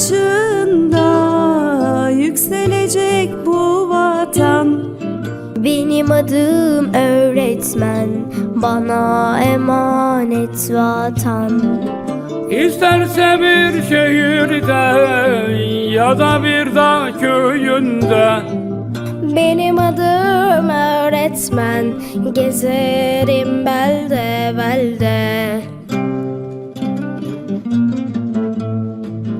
başında yükselecek bu vatan. Benim adım öğretmen Bana emanet vatan. İsterse bir şehirde ya da bir dağ köyünde Benim adım öğretmen Gezerim belde belde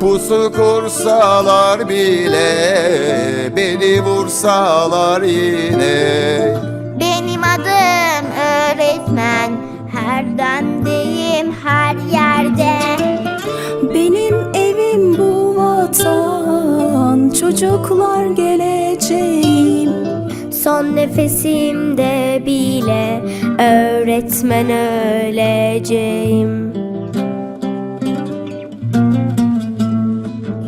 Pusu kursalar bile Beni vursalar yine. Benim adım öğretmen Her dandeyim her yerde. Benim evim bu vatan Çocuklar geleceğim. Son nefesimde bile öğretmen öleceğim